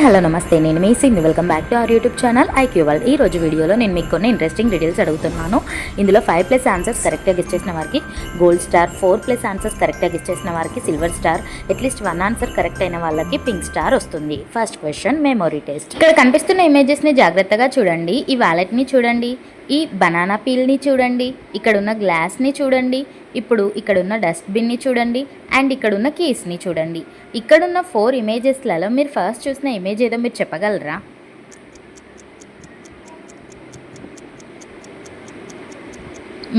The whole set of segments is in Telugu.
హలో నమస్తే. నేను మీ Singh welcome back to our YouTube channel IQ world ఈ రోజు వీడియోలో నేను మీకు కొన్ని ఇంట్రెస్టింగ్ డీటెయిల్స్ అడుగుతున్నాను. ఇందులో ఫైవ్ ప్లస్ ఆన్సర్స్ కరెక్ట్గా గెస్ చేసిన వారికి gold star four plus answers కరెక్ట్గా గెస్ చేసిన వారికి silver star at least one answer correct అయిన వాళ్ళకి పింక్ స్టార్ వస్తుంది. ఫస్ట్ క్వశ్చన్ మెమొరీ టెస్ట్ ఇక్కడ కనిపిస్తున్న ఇమేజెస్ని జాగ్రత్తగా చూడండి. ఈ వ్యాలెట్ని చూడండి. ఈ బనానా పీల్ని చూడండి ఇక్కడున్న గ్లాస్ని చూడండి ఇప్పుడు ఇక్కడున్న డస్ట్బిన్ని చూడండి అండ్ ఇక్కడున్న కీస్ని చూడండి. ఇక్కడున్న ఫోర్ ఇమేజెస్లలో మీరు ఫస్ట్ చూసిన ఇమేజ్ ఏదో మీరు చెప్పగలరా?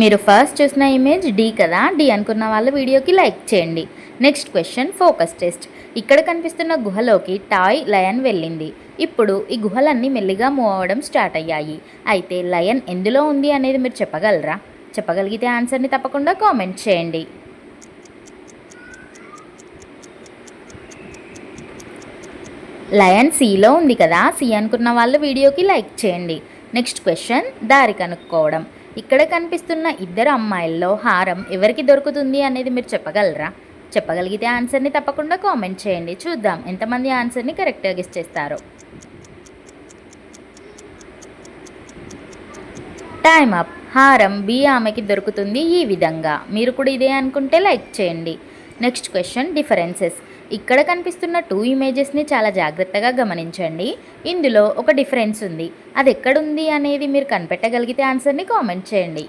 మీరు ఫస్ట్ చూసిన ఇమేజ్ డి కదా డి అనుకున్న వాళ్ళు వీడియోకి లైక్ చేయండి. నెక్స్ట్ క్వశ్చన్ ఫోకస్ టెస్ట్ ఇక్కడ కనిపిస్తున్న గుహలోకి టాయ్ లయన్ వెళ్ళింది. ఇప్పుడు ఈ గుహలన్నీ మెల్లిగా మూవ్ అవ్వడం స్టార్ట్ అయ్యాయి. అయితే లయన్ ఎందులో ఉంది అనేది మీరు చెప్పగలరా? చెప్పగలిగితే ఆన్సర్ని తప్పకుండా కామెంట్ చేయండి. లయన్ సీలో ఉంది కదా? సీ అనుకున్న వాళ్ళు వీడియోకి లైక్ చేయండి. నెక్స్ట్ క్వశ్చన్ దారి కనుక్కోవడం. ఇక్కడ కనిపిస్తున్న ఇద్దరు అమ్మాయిల్లో హారం ఎవరికి దొరుకుతుంది అనేది మీరు చెప్పగలరా? చెప్పగలిగితే ఆన్సర్ని తప్పకుండా కామెంట్ చేయండి. చూద్దాం ఎంతమంది ఆన్సర్ని కరెక్ట్గా గెస్ చేస్తారో. Time up. హారం బి ఆమెకి దొరుకుతుంది ఈ విధంగా. మీరు కూడా ఇదే అనుకుంటే లైక్ చేయండి. Next question differences. ఇక్కడ కనిపిస్తున్న టూ ఇమేజెస్ని చాలా జాగ్రత్తగా గమనించండి. ఇందులో ఒక డిఫరెన్స్ ఉంది. అది ఎక్కడుంది అనేది మీరు కనిపెట్టగలిగితే ఆన్సర్ని కామెంట్ చేయండి.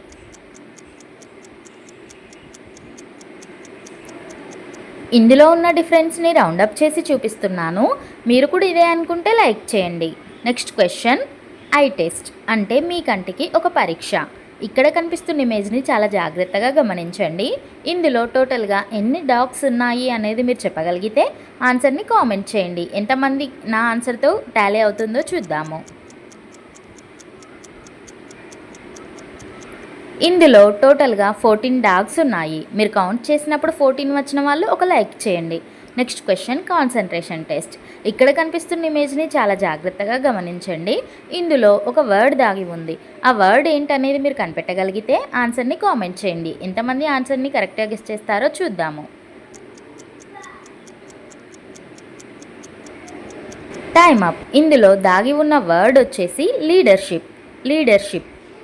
ఇందులో ఉన్న డిఫరెన్స్ని రౌండప్ చేసి చూపిస్తున్నాను. మీరు కూడా ఇదే అనుకుంటే లైక్ చేయండి. Next question. ఐ టెస్ట్ అంటే మీ కంటికి ఒక పరీక్ష. ఇక్కడ కనిపిస్తున్న ఇమేజ్ని చాలా జాగ్రత్తగా గమనించండి. ఇందులో టోటల్గా ఎన్ని డాగ్స్ ఉన్నాయి అనేది మీరు చెప్పగలిగితే ఆన్సర్ని కామెంట్ చేయండి. ఎంతమంది నా ఆన్సర్తో టాలీ అవుతుందో చూద్దాము. ఇందులో టోటల్గా ఫోర్టీన్ డాగ్స్ ఉన్నాయి. మీరు కౌంట్ చేసినప్పుడు ఫోర్టీన్ వచ్చిన వాళ్ళు ఒక లైక్ చేయండి. Next question concentration test. ఇక్కడ కనిపిస్తున్న ఇమేజ్ని చాలా జాగ్రత్తగా గమనించండి. ఇందులో ఒక వర్డ్ దాగి ఉంది. ఆ వర్డ్ ఏంటనేది మీరు కనిపెట్టగలిగితే ఆన్సర్ని కామెంట్ చేయండి. ఎంతమంది ఆన్సర్ని కరెక్ట్గా గెస్ చేస్తారో చూద్దాము. Time up. ఇందులో దాగి ఉన్న వర్డ్ వచ్చేసి లీడర్షిప్. లీడర్షిప్.